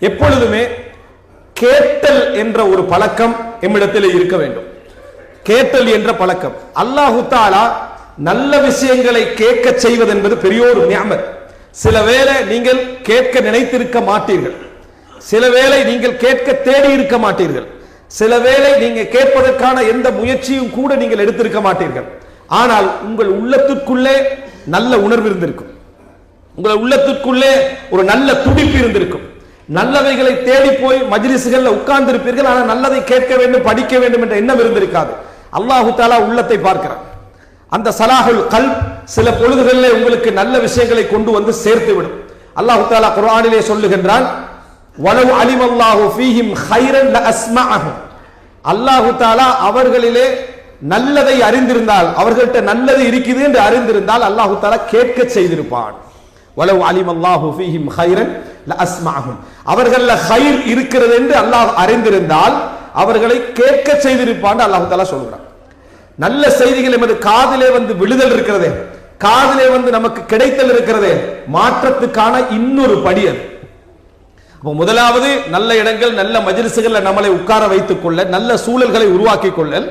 எப்பொழுதுமே கேட்டல் என்ற ஒரு பழக்கம் எம்மிடத்தில் இருக்க வேண்டும். கேட்டல் என்ற பழக்கம். அல்லாஹு தாலா நல்ல விஷயங்களை கேட்க செய்வது என்பது பெரியோர் ஞாபகம் சில வேளை நீங்கள் கேட்க நினைத்திருக்க மாட்டீர்கள். சில வேளை நீங்கள் கேட்க தேடி இருக்க மாட்டீர்கள். சில வேளை நீங்க கேட்பதற்கான எந்த முயற்சியும் கூட நீங்கள் எடுத்திருக்க மாட்டீர்கள். ஆனால் உங்கள் உள்ளத்திற்குள்ளே நல்ல உணர்வு இருந்திருக்கும். உங்கள் உள்ளத்திற்குள்ளே ஒரு நல்ல துடிப்பு இருந்திருக்கும். நல்லவைகளை தேடி போய் மஜ்லிசுகள்ல உட்கார்ந்து இருப்பீர்கள் ஆனால் நல்லதை கேட்க வேண்டும் படிக்க வேண்டும் என்ற எண்ணம் இருந்திருக்காது. அல்லாஹு தாலா உள்ளத்தை பார்க்கிறான். அந்த சலாஹுல் கல் சில பொழுதுகளிலே உங்களுக்கு நல்ல விஷயங்களை கொண்டு வந்து சேர்த்து விடும். அல்லாஹு தாலா குரானிலே சொல்லுகின்றான் வலவு அலிமல்லாஹு ஃபீஹிம் ஹைரன் லஅஸ்மஅஹும் அல்லாஹு தாலா அவர்களிலே நல்லதை அறிந்திருந்தால் அவர்கள்ட்ட நல்லது இருக்குது என்று அறிந்திருந்தால் அல்லாஹு தாலா கேட்க செய்திருப்பான். வலவு அலிம் அல்லாஹு ஃபீஹிம் ஹைரன் லஅஸ்மஅஹும். அவர்கள்ல ஹைர் இருக்கிறது என்று அல்லாஹ் அறிந்திருந்தால் அவர்களை கேட்க செய்திருப்பான் அல்லாஹு தாலா சொல்கிறான் நல்ல செய்திகள் எமது காதிலே வந்து விழுதல் இருக்கிறதே காதிலே வந்து நமக்கு கிடைத்தல் இருக்கிறதே மாற்றத்துக்கான இன்னொரு படி அது. முதலாவது நல்ல இடங்கள் நல்ல மஜிலிசுகள்ல நம்மளை உட்கார வைத்துக் கொள்ள நல்ல சூழல்களை உருவாக்கி கொள்ளல்.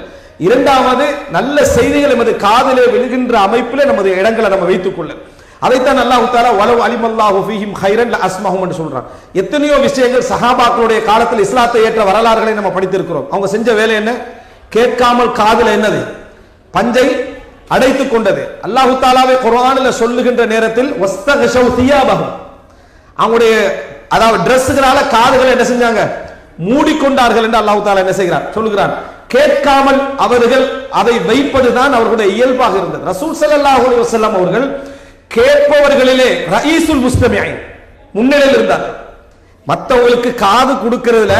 இரண்டாவது நல்ல செய்திகள் எமது காதலே விழுகின்ற அமைப்பில் நமது இடங்களை நம்ம வைத்துக் கொள்ளல். அதைத்தான் அல்லாஹ் தாலா வலவு அலிமல்லாஹு ஃபீஹிம் ஹைரன் அஸ்மஹும் என்று சொல்றான். எத்தனையோ விஷயங்கள் சஹாபாக்களுடைய காலத்தில் இஸ்லாத்தை ஏற்ற வரலாறுகளை நம்ம படித்திருக்கிறோம். அவங்க செஞ்ச வேலை என்ன? கேட்காமல் காதல் என்னது? பஞ்சை அடைத்துக் கொண்டது. அல்லாஹு தாலாவை குரானில் சொல்லுகின்ற நேரத்தில் வஸ்தகஷவ் அவங்களுடைய அதாவது டிரெஸ்ஸுகளால காதுகளை என்ன செஞ்சாங்க? மூடிக்கொண்டார்கள் என்று அல்லாஹ் தாலா என்ன செய்கிறார்? சொல்லுகிறார். கேட்காமல் அவர்கள் அதை வைப்பதுதான் அவர்களுடைய இயல்பாக இருந்தது. ரசூல் ஸல்லல்லாஹு அலைஹி வஸல்லம் அவர்கள் கேட்பவர்களிலே ரயீசுல் முஸ்தமியின் முன்னிலையில் இருந்தார் மற்றவங்களுக்கு காது கொடுக்கிறதுல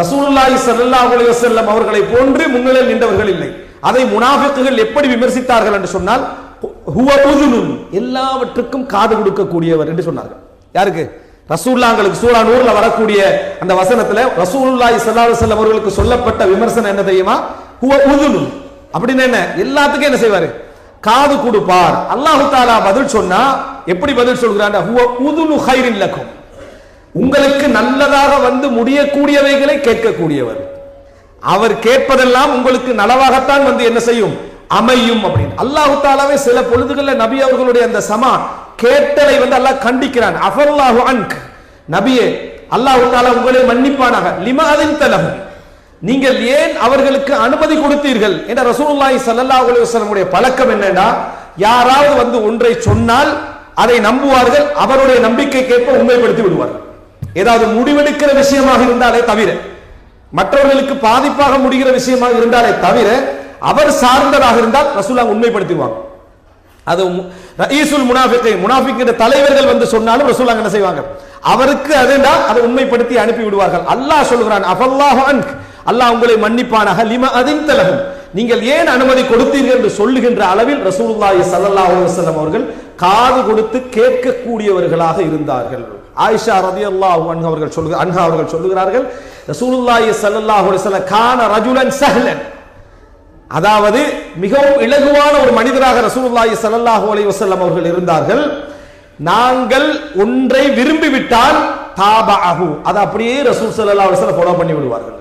ரசூலுல்லாஹி ஸல்லல்லாஹு அலைஹி வஸல்லம் அவர்களை போன்று முன்னிலையில் நின்றவர்கள் இல்லை. அதை முனாஃபிக்குகள் எப்படி விமர்சித்தார்கள் என்று சொன்னால் ஹுவ உதுனுன் எல்லாவற்றுக்கும் காது கொடுக்கக்கூடியவர் என்று சொன்னார்கள். யாருக்கு? ரசூல்லாங்களுக்கு சூரா நூறுல வரக்கூடிய அந்த வசனத்துல ரசூலுல்லாஹி ஸல்லல்லாஹு அலைஹி வஸல்லம் அவர்களுக்கு சொல்லப்பட்ட விமர்சனம் என்ன தெரியுமா? ஹுவ உதுனுன் அப்படின்னு என்ன? எல்லாத்துக்கும் என்ன செய்வாரு? காது கொடுப்பார். அல்லாஹு தாலா பதில் சொன்னா எப்படி பதில் சொல்கிறான்? உதுனு ஹைரின் லக்கும். உங்களுக்கு நல்லதாக வந்து முடியக்கூடியவைகளை கேட்கக்கூடியவர். அவர் கேட்பதெல்லாம் உங்களுக்கு நலவாகத்தான் வந்து என்ன செய்யும்? அமையும் அப்படின்னு. அல்லாஹு தாலாவே சில பொழுதுகளில் நபி அவர்களுடைய அந்த சமா கேட்டலை வந்து அல்லாஹ் கண்டிக்கிறான். அஃபல்லாஹு அன்க். நபியே அல்லாஹு தாலா உங்களை மன்னிப்பானாக. லிமாதின் தலஹு நீங்கள் ஏன் அவர்களுக்கு அனுமதி கொடுத்தீர்கள்? என்ற ரசூலுல்லாஹி ஸல்லல்லாஹு அலைஹி வஸல்லமுடைய பழக்கம் என்னன்னா யாராவது வந்து ஒன்றை சொன்னால் அதை நம்புவார்கள் அவருடைய நம்பிக்கைக்கேற்ப உண்மைப்படுத்தி விடுவார்கள். ஏதாவது முடிவெடுக்கிற விஷயமாக இருந்தாலே தவிர மற்றவர்களுக்கு பாதிப்பாக முடிகிற விஷயமாக இருந்தாலே தவிர அவர் சார்ந்ததாக இருந்தால் ரசூலா உண்மைப்படுத்திடுவாங்க. அது மு- ரயீசுல் முனாஃபிகை முனாஃபிக்கிற தலைவர்கள் வந்து சொன்னாலும் ரசூலா என்ன செய்வாங்க? அவருக்கு அதுதான் அதை உண்மைப்படுத்தி அனுப்பி விடுவார்கள். அல்லாஹ் சொல்கிறான் அஃபல்லாஹ் அன்க். அல்லாஹ் உங்களை மன்னிப்பானாக. லிம அதிந்தலகம் நீங்கள் ஏன் அனுமதி கொடுத்தீர்கள் என்று சொல்லுகின்ற அளவில் ரசூலுல்லாஹி ஸல்லல்லாஹு அலைஹி வஸல்லம் அவர்கள் காது கொடுத்து கேட்கக்கூடியவர்களாக இருந்தார்கள். ஆயிஷா ரலியல்லாஹு அன்ஹா அவர்கள் சொல்லுக அன்ஹா அவர்கள் சொல்லுகிறார்கள் ரசூலுல்லாஹி ஸல்லல்லாஹு அலைஹி வஸல்லம் கான ரஜுலன் சஹ்லன். அதாவது மிகவும் இலகுவான ஒரு மனிதராக ரசூலுல்லாஹி ஸல்லல்லாஹு அலைஹி வஸல்லம் அவர்கள் இருந்தார்கள். நாங்கள் ஒன்றை விரும்பிவிட்டால் தாபாஹு அது அப்படியே ரசூல் ஸல்லல்லாஹு அலைஹி வஸல்லம் ஃபாலோ பண்ணி விடுவார்கள்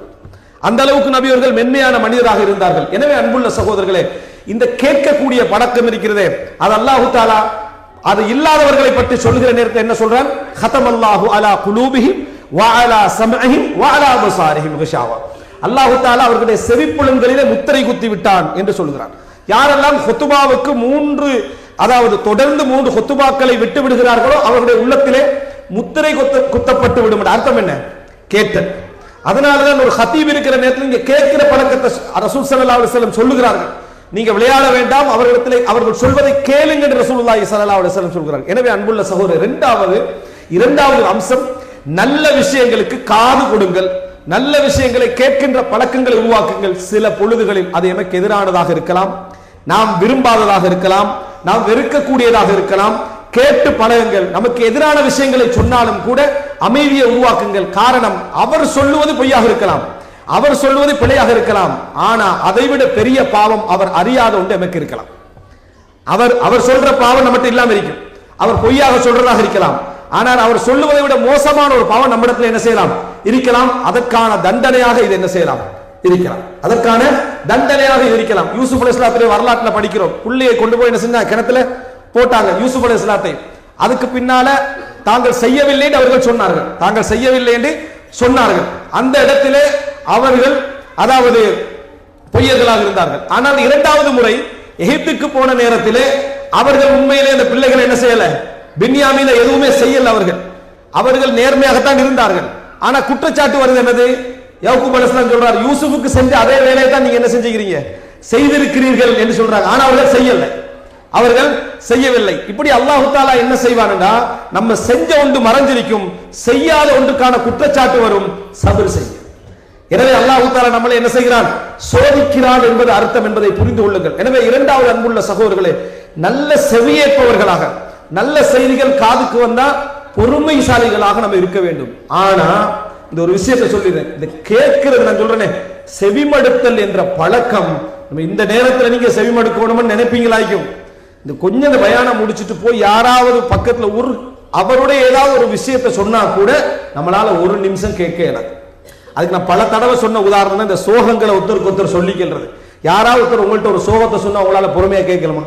அந்த அளவுக்கு நபியவர்கள் மென்மையான மனிதராக இருந்தார்கள். எனவே அன்புள்ள சகோதரர்களே இந்த கேட்கக்கூடிய பழக்கம் இருக்கிறதே. அது அல்லாஹு தாலா அது இல்லாதவர்களை பற்றி சொல்கிற நேரத்தில் என்ன சொல்றான்? ஹதமல்லாஹு அலா குலூபிஹிம் வாலா சமஹி வாலா வ முகஷாவா அல்லாஹு தாலா அவர்களுடைய செவிப்புலன்களிலே முத்திரை குத்தி விட்டான் என்று சொல்கிறான். யாரெல்லாம் ஹொத்துபாவுக்கு மூன்று அதாவது தொடர்ந்து மூன்று ஹொத்துபாக்களை விட்டு விடுகிறார்களோ அவர்களுடைய உள்ளத்திலே முத்திரை குத்த குத்தப்பட்டு விடும். என்ற அர்த்தம் என்ன? கேட்டல். அதனாலதான் ஒரு ஹத்தீப் இருக்கிற நேரத்தில் இங்க கேட்கிற பழக்கத்தை ரசூல் சல்லா அலைஹி வஸல்லம் சொல்லுகிறார்கள். நீங்க விளையாட வேண்டாம் அவர்களிடத்தில் அவர்கள் சொல்வதை கேளுங்க என்று ரசூலுல்லாஹி சல்லா அலைஹி சொல்கிறார்கள். எனவே அன்புள்ள சகோதரர் இரண்டாவது இரண்டாவது அம்சம் நல்ல விஷயங்களுக்கு காது கொடுங்கள். நல்ல விஷயங்களை கேட்கின்ற பழக்கங்களை உருவாக்குங்கள். சில பொழுதுகளில் அது எமக்கு எதிரானதாக இருக்கலாம் நாம் விரும்பாததாக இருக்கலாம் நாம் வெறுக்கக்கூடியதாக இருக்கலாம். கேட்டு பழகுங்கள். நமக்கு எதிரான விஷயங்களை சொன்னாலும் கூட அமைதியை உருவாக்குங்கள். காரணம் அவர் சொல்லுவது பொய்யாக இருக்கலாம். அவர் சொல்லுவது பிழையாக இருக்கலாம். ஆனா அதை விட பெரிய பாவம் அவர் அறியாத ஒன்று எமக்கு இருக்கலாம். அவர் அவர் சொல்ற பாவம் நம்மகிட்ட இல்லாம இருக்கும். அவர் பொய்யாக சொல்றதாக இருக்கலாம். ஆனால் அவர் சொல்லுவதை விட மோசமான ஒரு பாவம் நம்மிடத்தில் என்ன செய்யலாம்? இருக்கலாம். அதற்கான தண்டனையாக இது என்ன செய்யலாம்? இருக்கலாம். அதற்கான தண்டனையாக இது இருக்கலாம். யூசுப் அலைஹிஸ்ஸலாத்துடைய வரலாற்றுல படிக்கிறோம். புள்ளையை கொண்டு போய் என்ன செஞ்சா? கிணத்துல போட்டாங்க. யூசுப் அலைஹிஸ்ஸலாத்தை அதுக்கு பின்னால தாங்கள் செய்யவில்லை என்று அவர்கள் சொன்னார்கள். தாங்கள் செய்யவில்லை என்று சொன்னார்கள். அந்த இடத்திலே அவர்கள் அதாவது பொய்யர்களாக இருந்தார்கள். ஆனால் இரண்டாவது முறை எகிப்துக்கு போன நேரத்திலே அவர்கள் உண்மையிலே அந்த பிள்ளைகள் என்ன செய்யல? பின்யாமீன எதுவுமே செய்யல அவர்கள். அவர்கள் நேர்மையாகத்தான் இருந்தார்கள். ஆனா குற்றச்சாட்டு வருது என்னது? யவுக்குப் அலைஹிஸ்ஸலாம் சொல்றார் யூசுஃபுக்கு செஞ்ச அதே வேலையை தான் நீங்க என்ன செஞ்சுக்கிறீங்க? செய்திருக்கிறீர்கள் என்று சொல்றாங்க. ஆனா அவர்கள் செய்யலை. அவர்கள் செய்யவில்லை. இப்படி அல்லாஹு தாலா என்ன செய்வான்டா? நம்ம செஞ்ச ஒன்று மறைஞ்சிருக்கும் செய்யாத ஒன்றுக்கான குற்றச்சாட்டு வரும் சபர் செய்ய எனவே அல்லாஹு தாலா நம்மளை என்ன செய்கிறான்? சோதிக்கிறான் என்பது அர்த்தம் என்பதை புரிந்து கொள்ளுங்கள். எனவே இரண்டாவது அன்புள்ள சகோதரர்களே நல்ல செவியேற்பவர்களாக நல்ல செய்திகள் காதுக்கு வந்தா பொறுமைசாலிகளாக நம்ம இருக்க வேண்டும். ஆனா இந்த ஒரு விஷயத்தை சொல்லிடுறேன். இந்த கேட்கிறது நான் சொல்றேனே செவிமடுத்தல் என்ற பழக்கம் நம்ம இந்த நேரத்துல நீங்க செவிமடுக்கணும்னு நினைப்பீங்களாய்க்கும். இந்த கொஞ்சம் இந்த பயானம் போய் யாராவது பக்கத்தில் ஒரு அவருடைய ஏதாவது ஒரு விஷயத்தை சொன்னா கூட நம்மளால ஒரு நிமிஷம் கேட்க இயலாது. அதுக்கு நான் பல தடவை சொன்ன உதாரணம் இந்த சோகங்களை ஒருத்தருக்கு ஒருத்தர் சொல்லிக்கிறது யாராவது ஒருத்தர் உங்கள்கிட்ட ஒரு சோகத்தை சொன்னா உங்களால பொறுமையா கேட்கலாமா?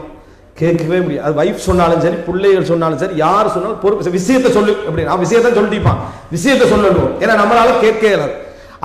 கேட்கவே முடியாது. அது வைஃப் சொன்னாலும் சரி பிள்ளைகள் சொன்னாலும் சரி யார் சொன்னாலும் பொறுப்பு விஷயத்தை சொல்லு. அப்படி நான் விஷயத்தை சொல்லிப்பான். விஷயத்தை சொல்லணும் ஏன்னா நம்மளால கேட்க இயலாது.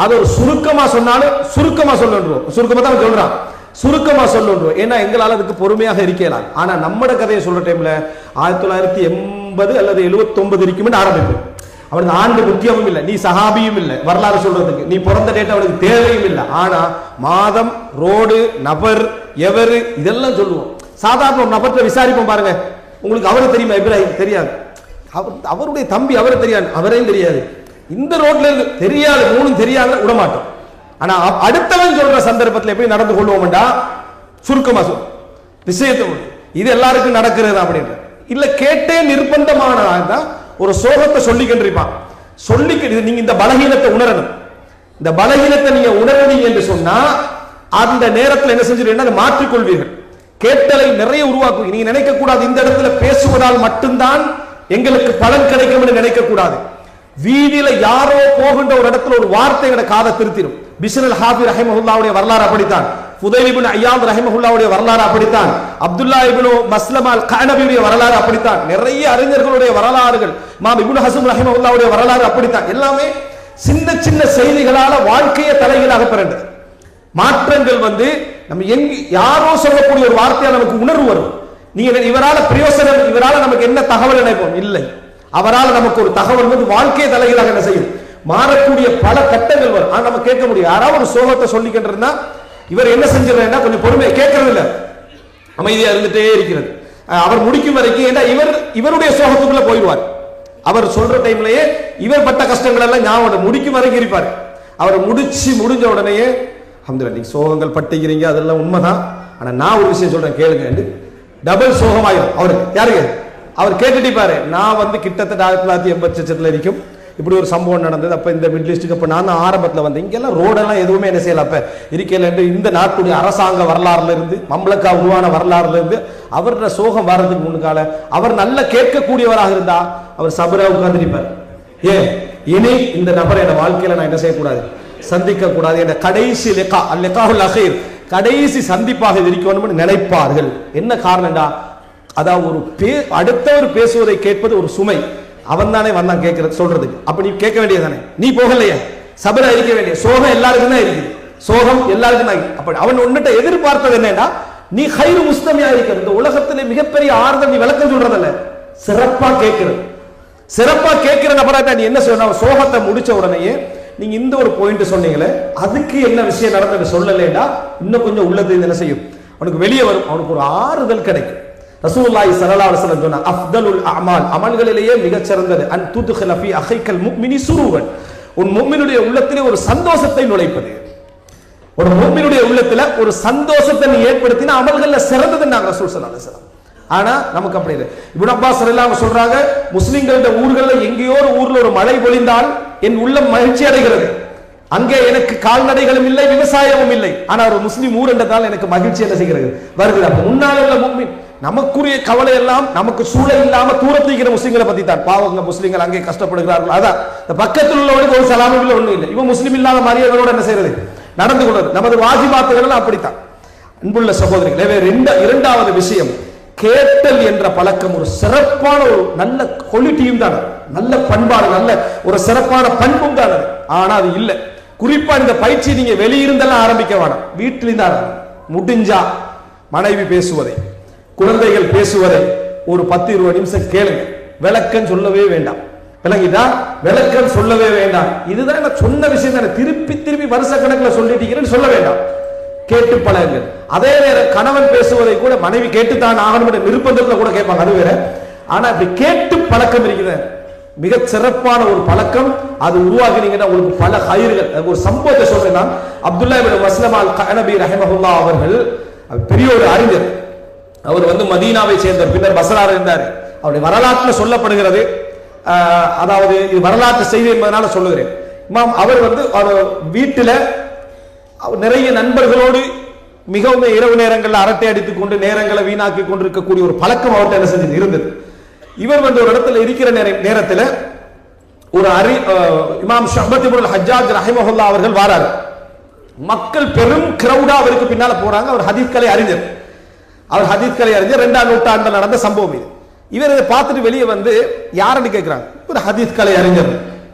அது ஒரு சுருக்கமா சொன்னாலும் சுருக்கமா சொல்லணும் சுருக்கமா தான் சொல்றான். சுருக்கமா சொல்லணும். ஏன்னா எங்களால அதுக்கு பொறுமையாக இருக்கலாம் ஆனா நம்மட கதையை சொல்ற டைம்ல ஆயிரத்தி தொள்ளாயிரத்தி எண்பது அல்லது எழுபத்தொன்பது இருக்குமே ஆரம்பிக்கும் அவனுக்கு ஆண்டு முக்கியமும் இல்லை நீ சஹாபியும் இல்லை வரலாறு சொல்றதுக்கு. நீ பிறந்த டேட் அவனுக்கு தேவையும் இல்லை. ஆனா மாதம் ரோடு நபர் எவரு இதெல்லாம் சொல்லுவோம். சாதாரண ஒரு நபர்கிட்ட விசாரிப்போம் பாருங்க. உங்களுக்கு அவரை தெரியுமா? இப்ராஹிம் தெரியாது. அவர் அவருடைய தம்பி அவரை தெரியாது. அவரையும் தெரியாது. இந்த ரோட்ல இருந்து தெரியாது மூணும் தெரியாத விட மாட்டோம் ஆனா அடுத்தவன் சொல்ற சந்தர்ப்பத்தில் எப்படி நடந்து கொள்வோம்டா? சுருக்கமா சொல். விஷயத்தை இது எல்லாருக்கும் நடக்கிறது அப்படின்ற. இல்ல கேட்டே நிர்பந்தமானதாக ஒரு சோகத்தை சொல்லிக்கின்றிருப்பான் சொல்லிக்க இது நீங்க இந்த பலகீனத்தை உணரணும். இந்த பலகீனத்தை நீங்க உணரணும் என்று சொன்னா அந்த நேரத்தில் என்ன செஞ்சிருக்கீங்க அதை மாற்றிக்கொள்வீர்கள் கேட்டலை நிறைய உருவாக்கும். நீங்க நினைக்க கூடாது இந்த இடத்துல பேசுவதால் மட்டும்தான் எங்களுக்கு பலன் கிடைக்கும் என்று நினைக்க கூடாது. வீதியில யாரோ போகின்ற ஒரு இடத்துல ஒரு வார்த்தை எங்களை காதை திருத்திடும் பிஷனல் ஹாபி ரஹிமஹுல்லாவுடைய வரலாறு அப்படித்தான். ஃபுதைல் ஐயாத் ரஹிமஹுல்லாவுடைய வரலாறு அப்படித்தான். அப்துல்லா இப்னு மஸ்லமால் கனபியுடைய வரலாறு அப்படித்தான். நிறைய அறிஞர்களுடைய வரலாறுகள் மாம் இபுன் ஹசம் ரஹிமஹுல்லாவுடைய வரலாறு அப்படித்தான். எல்லாமே சின்ன சின்ன செய்திகளால வாழ்க்கையை தலைகளாக பிறண்டது மாற்றங்கள் வந்து நம்ம எங்க யாரோ சொல்லக்கூடிய ஒரு வார்த்தையால் நமக்கு உணர்வு வரும். நீங்க இவரால பிரயோசனம் இவரால நமக்கு என்ன தகவல் நினைப்போம் இல்லை. அவரால் நமக்கு ஒரு தகவல் வந்து வாழ்க்கையை தலைகளாக என்ன செய்யும்? மாறக்கூடிய பல கட்டங்கள் வரும். ஆனா நம்ம கேட்க முடியும். யாராவது ஒரு சோகத்தை சொல்லிக்கிட்டு இருந்தா இவர் என்ன செஞ்சிடறா கொஞ்சம் பொறுமையை கேட்கறது இல்ல அமைதியா இருந்துட்டே இருக்கிறது. அவர் முடிக்கும் வரைக்கும் ஏன்னா இவர் இவருடைய சோகத்துக்குள்ள போயிடுவார். அவர் சொல்ற டைம்லயே இவர் பட்ட கஷ்டங்கள் எல்லாம் ஞாபகம் முடிக்கும் வரைக்கும் இருப்பார். அவர் முடிச்சு முடிஞ்ச உடனேயே அஹமதுல்லா நீங்க சோகங்கள் பட்டுக்கிறீங்க அதெல்லாம் உண்மைதான். ஆனா நான் ஒரு விஷயம் சொல்றேன் கேளுங்க. டபுள் சோகமாயிரும். அவருக்கு யாருங்க? அவர் கேட்டுட்டு பாரு நான் வந்து கிட்டத்தட்ட ஆயிரத்தி தொள்ளாயிரத்தி எண்பத்தி லட்சத்துல இருக்கும் இப்படி ஒரு சம்பவம் நடந்தது. அப்போ இந்த மிடில் ஈஸ்ட்டுக்கு அப்ப நான் ஆரம்பத்தில் வந்தேன். இங்கெல்லாம் ரோடெல்லாம் எதுவுமே என்ன செய்யல. அப்போ இருக்கையில் என்று இந்த நாட்டுடைய அரசாங்க வரலாறுல இருந்து மம்லக்கா உருவான வரலாறுல இருந்து அவரோட சோகம் வர்றதுக்கு முன்னுக்கால அவர் நல்ல கேட்கக்கூடியவராக இருந்தா அவர் சபரா உட்கார்ந்துருப்பார். ஏ இனி இந்த நபரை என் வாழ்க்கையில நான் என்ன செய்யக்கூடாது? சந்திக்க கூடாது என்ற கடைசி லெக்கா அல்லெக்காவுல் அசைர் கடைசி சந்திப்பாக இருக்கணும்னு நினைப்பார்கள். என்ன காரணம்டா? அதாவது ஒரு பே அடுத்தவர் பேசுவதை கேட்பது ஒரு சுமை. அவன் தானே வந்தான் கேட்கறது சொல்றதுக்கு. அப்ப நீ கேட்க வேண்டியதானே நீ போகலையே. சபரா இருக்க வேண்டிய சோகம் எல்லாருக்கும் தான் இருக்குது. சோகம் எல்லாருக்கும் தான் இருக்கு. அப்ப அவன் உன்னிட்ட எதிர்பார்த்தது என்னன்னா நீ ஹைரு முஸ்தமியா இருக்கிறது. இந்த உலகத்திலே மிகப்பெரிய ஆறுதல் நீ விளக்கம் சொல்றதல்ல. சிறப்பா கேட்கிறது. சிறப்பா கேட்கிற நபராட்ட நீ என்ன சொன்ன சோகத்தை முடிச்ச உடனேயே நீங்க இந்த ஒரு பாயிண்ட் சொன்னீங்களே அதுக்கு என்ன விஷயம் நடந்தது சொல்லலைன்னா இன்னும் கொஞ்சம் உள்ளது என்ன செய்யும்? அவனுக்கு வெளியே வரும். அவனுக்கு ஒரு ஆறுதல் கிடைக்கும். ரசூலுல்லாஹி ஸல்லல்லாஹு அலைஹி வஸல்லம் சொன்னார் அஃதலுல் அமால். அமல்களிலேயே மிகச் சிறந்தது அன் துத்கில ஃபீ அஹைக்கல் முஃமினி சுருவன் உன் முஃமினுடைய உள்ளத்திலே ஒரு சந்தோஷத்தை நுழைப்பது. ஒரு முஃமினுடைய உள்ளத்துல ஒரு சந்தோஷத்தை நீ ஏற்படுத்தினா அமல்கள்ல சிறந்தது நாங்க ரசூல் ஸல்லல்லாஹு அலைஹி ஆனா நமக்கு அப்படி இல்லை. இப்னு அப்பாஸ் எல்லாம் சொல்றாங்க முஸ்லிம்களுடைய ஊர்கள்ல எங்கேயோ ஒரு ஊர்ல ஒரு மழை பொழிந்தால் என் உள்ளம் மகிழ்ச்சி அடைகிறது. அங்கே எனக்கு கால்நடைகளும் இல்லை விவசாயமும் இல்லை. ஆனா ஒரு முஸ்லீம் ஊர் என்றதால் எனக்கு மகிழ்ச்சி என்ன செய்கிறது? வருகிறது. அப்ப முன்னால் உள்ள முக்மின் நமக்குரிய கவலை எல்லாம் நமக்கு சூழல் இல்லாம தூரத்துக்கிற முஸ்லீம்களை பத்தி தான் பாவங்க முஸ்லீம்கள் அங்கே கஷ்டப்படுகிறார்கள். அதான் இந்த பக்கத்தில் உள்ளவனுக்கு ஒரு சலாமும் இல்லை ஒண்ணும் இல்லை. இவன் முஸ்லீம் இல்லாத மரியாதைகளோட என்ன செய்யறது? நடந்து கொள்வது. நமது வாஜிபாத்துகள் எல்லாம் அப்படித்தான். அன்புள்ள சகோதரிகள் எனவே இரண்டாவது விஷயம் கேட்டல் என்ற பழக்கம் ஒரு சிறப்பான ஒரு நல்ல குவாலிட்டியும் தான் நல்ல பண்பாடு நல்ல ஒரு சிறப்பான பண்பும் தான் அது. ஆனா அது இல்லை. குறிப்பா இந்த பயிற்சி நீங்க வெளியிருந்தெல்லாம் ஆரம்பிக்க வேணாம். வீட்டிலிருந்து முடிஞ்சா மனைவி பேசுவதை. குழந்தைகள் பேசுவதை ஒரு பத்து இருபது நிமிஷம் கேளுங்க. விளக்கம் சொல்லவே வேண்டாம். விளங்கிதா விளக்கம் சொல்லவே வேண்டாம். இதுதான் நான் சொன்ன விஷயம் தானே. திருப்பி திருப்பி வருஷ கணக்கில் சொல்லிட்டீங்கன்னு சொல்ல வேண்டாம். கேட்டு பழகுங்கள். அதே நேரம் கணவன் பேசுவதை கூட மனைவி கேட்டுத்தான் ஆகணும் என்ற நிர்பந்தத்துல கூட கேட்பாங்க. அது வேற. ஆனா இப்படி கேட்டு பழக்கம் இருக்குது. மிக சிறப்பான ஒரு பழக்கம். அது உருவாகினீங்கன்னா உங்களுக்கு பல கயிறுகள். ஒரு சம்பவத்தை சொல்றேன் அப்துல்லா வஸ்லமால் மஸ்லம் அல் கனபி அவர்கள் பெரிய ஒரு அறிஞர். அவர் வந்து மதீனாவை சேர்ந்த பின்னர் பசரார் இருந்தார். அவருடைய வரலாற்றில் சொல்லப்படுகிறது. அதாவது இது வரலாற்று செய்தி என்பதனால சொல்லுகிறேன். இமாம் அவர் வந்து அவர் வீட்டில் நிறைய நண்பர்களோடு மிகவும் இரவு நேரங்களில் அரட்டை அடித்துக் கொண்டு நேரங்களை வீணாக்கி கொண்டிருக்கக்கூடிய ஒரு பழக்கம் அவர்கிட்ட என்ன செஞ்சது? இருந்தது. இவர் வந்து ஒரு இடத்துல இருக்கிற நேர- நேரத்துல ஒரு அறி அஹ், இமாம் ஷஹபத்திபுல் ஹஜாஜ் ரஹிமஹுல்லா அவர்கள் வாராரு. மக்கள் பெரும் கிரௌடா அவருக்கு பின்னால போறாங்க. அவர் ஹதீஸ் கலை அறிஞர். அவர் ஹதீஷ்கலை அறிஞர் ரெண்டாம் நூற்றாண்டு நடந்த சம்பவம் இது. இவர் இதை பார்த்துட்டு வெளியே வந்து யாருன்னு கேட்கிறாங்க ஒரு ஹதீஸ் கலை அறிஞர்.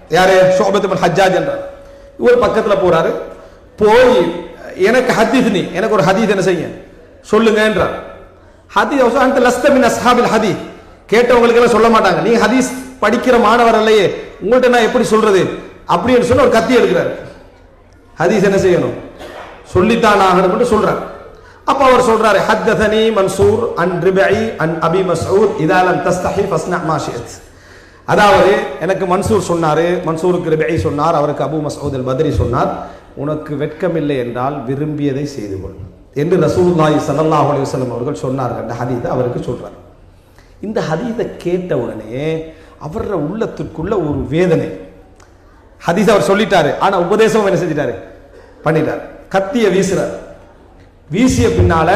யாரு? சோபத்து ஹஜ்ஜாஜ் என்றார். இவர் பக்கத்தில் போறாரு. போய் எனக்கு ஹதீஸ் நீ எனக்கு ஒரு ஹதீஸ் என்ன செய்ய சொல்லுங்க என்றார். ஹதீஸ் அந்த லஸ்தமின் அஸ்ஹாபில் ஹதீஸ். கேட்டவங்களுக்கு எல்லாம் சொல்ல மாட்டாங்க. நீங்க ஹதீஸ் படிக்கிற மாணவர் இல்லையே உங்கள்கிட்ட நான் எப்படி சொல்றது? அப்படின்னு சொல்லி ஒரு கத்தி எடுக்கிறார். ஹதீஸ் என்ன செய்யணும்? சொல்லித்தான் ஆகணும்னு சொல்றார். அப்ப அவர் சொல்றாரு ஹத்தனி மன்சூர் அன் ரிபை அன் அபி மஸ்ஊத் இதாலம் தஸ்தஹி ஃபஸ்னா மாஷியத் அதாவது எனக்கு மன்சூர் சொன்னாரு மன்சூருக்கு ரிபை சொன்னார் அவருக்கு அபு மசூத் அல் பத்ரி சொன்னார். உனக்கு வெட்கமில்லை என்றால் விரும்பியதை செய்து கொள் என்று ரசூல்லாய் சல்லாஹ் அலுவலம் அவர்கள் சொன்னார்கள். அந்த ஹதீதை அவருக்கு சொல்றார். இந்த ஹதீதை கேட்ட உடனே அவர உள்ளத்திற்குள்ள ஒரு வேதனை. ஹதீஸ் அவர் சொல்லிட்டாரு ஆனா உபதேசம் என்ன செஞ்சிட்டாரு? பண்ணிட்டார். கத்திய வீசுறார். வீசிய பின்னால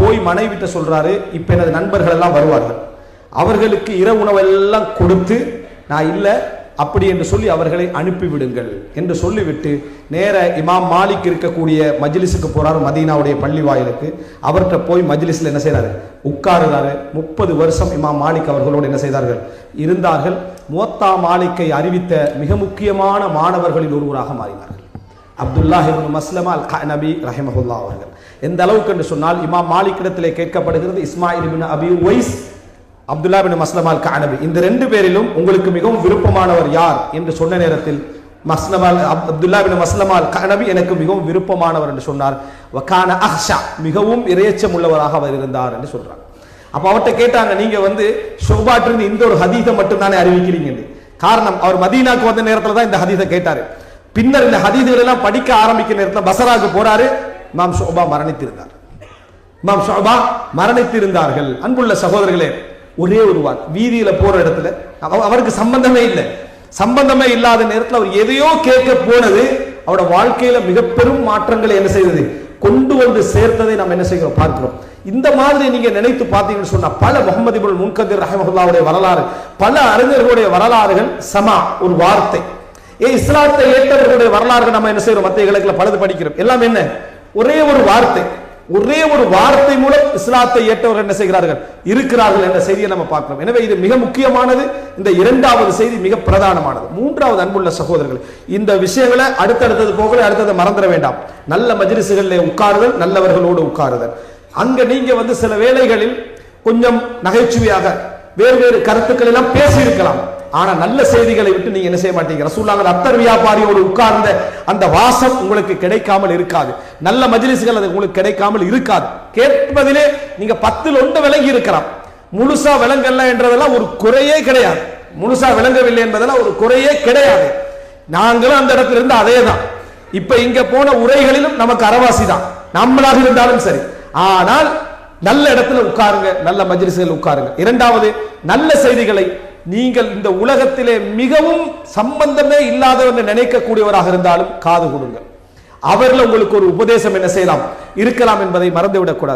போய் மனைவிட்ட சொல்றாரு இப்ப எனது நண்பர்கள் எல்லாம் வருவார்கள். அவர்களுக்கு இரவு உணவெல்லாம் கொடுத்து நான் இல்லை அப்படி என்று சொல்லி அவர்களை அனுப்பிவிடுங்கள் என்று சொல்லிவிட்டு நேர இமாம் மாலிக் இருக்கக்கூடிய மஜ்லிஸுக்கு போறாரு மதீனாவுடைய பள்ளி வாயிலுக்கு. அவர்கிட்ட போய் மஜ்லிஸ்ல என்ன செய்கிறாரு உட்காருறாரு. முப்பது வருஷம் இமாம் மாலிக் அவர்களோடு என்ன செய்தார்கள்? இருந்தார்கள். முவத்தா மாலிக்கை அறிவித்த மிக முக்கியமான மாணவர்களில் ஒருவராக மாறினார்கள். அப்துல்லாஹ் மஸ்லமா அல் நபி ரஹிமஹுல்லா அவர்கள். எந்த அளவுக்கு என்று சொன்னால் இமாம் மாலிகிடத்திலே கேட்கப்படுகிறது இஸ்மாயில் பின் அபி உவைஸ் அப்துல்லா பின் மஸ்லமா அல் இந்த ரெண்டு பேரிலும் உங்களுக்கு மிகவும் விருப்பமானவர் யார் என்று சொன்ன நேரத்தில் மஸ்லமால் அப்துல்லா பின் மஸ்லமால் கனபி எனக்கு மிகவும் விருப்பமானவர் என்று சொன்னார். வக்கான அஹ்ஷா மிகவும் இரையச்சம் உள்ளவராக அவர் இருந்தார் என்று சொல்றார். அப்போ அவர்கிட்ட கேட்டாங்க நீங்க வந்து ஷோபாட்டிருந்து இந்த ஒரு ஹதீதை மட்டும்தானே அறிவிக்கிறீங்கன்னு. காரணம் அவர் மதீனாக்கு வந்த நேரத்தில் தான் இந்த ஹதீதை கேட்டாரு. பின்னர் இந்த ஹதீதுகள் எல்லாம் படிக்க ஆரம்பிக்கிற நேரத்தில் பசராக்கு போறாரு இமாம் ஷோபா மரணித்திருந்தார். இமாம் ஷோபா மரணித்திருந்தார்கள். அன்புள்ள சகோதரர்களே ஒரே ஒரு வார் வீதியில போற இடத்துல அவருக்கு சம்பந்தமே இல்லை. சம்பந்தமே இல்லாத நேரத்தில் அவர் எதையோ கேட்க போனது அவரோட வாழ்க்கையில மிக பெரும் மாற்றங்களை என்ன செய்தது? கொண்டு வந்து சேர்த்ததை நம்ம என்ன செய்கிறோம்? பார்க்கிறோம். இந்த மாதிரி நீங்க நினைத்து பார்த்தீங்கன்னு சொன்னா பல முகமது இபுல் முன்கதிர் ரஹமஹுல்லாவுடைய வரலாறு பல அறிஞர்களுடைய வரலாறுகள் சமா ஒரு வார்த்தை. ஏ இஸ்லாத்தை ஏற்றவர்களுடைய வரலாறுகள் நம்ம என்ன செய்யறோம் மத்திய கிழக்குல பலது படிக்கிறோம். எல்லாம் என்ன? ஒரே ஒரு வார்த்தை ஒரே ஒரு வார்த்தை மூலம் இஸ்லாத்தை ஏற்றவர்கள் என்ன செய்கிறார்கள்? இருக்கிறார்கள் என்ற செய்தியை நம்ம பார்க்கிறோம். எனவே இது மிக முக்கியமானது. இந்த இரண்டாவது செய்தி மிக பிரதானமானது. மூன்றாவது அன்புள்ள சகோதரர்கள் இந்த விஷயங்களை அடுத்தடுத்தது போகல அடுத்ததை மறந்துட வேண்டாம். நல்ல மஜிரிசுகளில் உட்காருதல் நல்லவர்களோடு உட்காருதல். அங்க நீங்க வந்து சில வேளைகளில் கொஞ்சம் நகைச்சுவையாக வேறு வேறு கருத்துக்கள் எல்லாம் பேசியிருக்கலாம். ஆனா நல்ல செய்திகளை விட்டு நீங்க என்ன செய்ய மாட்டீங்க? ரசூல்லாங்க அத்தர் வியாபாரியோடு உட்கார்ந்த அந்த வாசம் உங்களுக்கு கிடைக்காமல் இருக்காது. நல்ல மஜிலிசுகள் அது உங்களுக்கு கிடைக்காமல் இருக்காது. கேட்பதிலே நீங்க பத்தில் ஒன்று விளங்கி இருக்கலாம். முழுசா விளங்கல்ல என்றதெல்லாம் ஒரு குறையே கிடையாது. முழுசா விளங்கவில்லை என்பதெல்லாம் ஒரு குறையே கிடையாது. நாங்களும் அந்த இடத்துல இருந்து அதே தான் இப்ப இங்க போன உரைகளிலும் நமக்கு அரவாசி தான். நம்மளாக இருந்தாலும் சரி. ஆனால் நல்ல இடத்துல உட்காருங்க நல்ல மஜ்லிஸ்கள் உட்காருங்க. இரண்டாவது நல்ல செய்திகளை நீங்கள் இந்த உலகத்திலே மிகவும் சம்பந்தமே இல்லாதவர்கள் நினைக்கக்கூடியவராக இருந்தாலும் காது கொடுங்க அவர்ல உங்களுக்கு ஒரு உபதேசம் என்ன செய்யலாம்? இருக்கலாம் என்பதை மறந்துவிடக்கூடாது.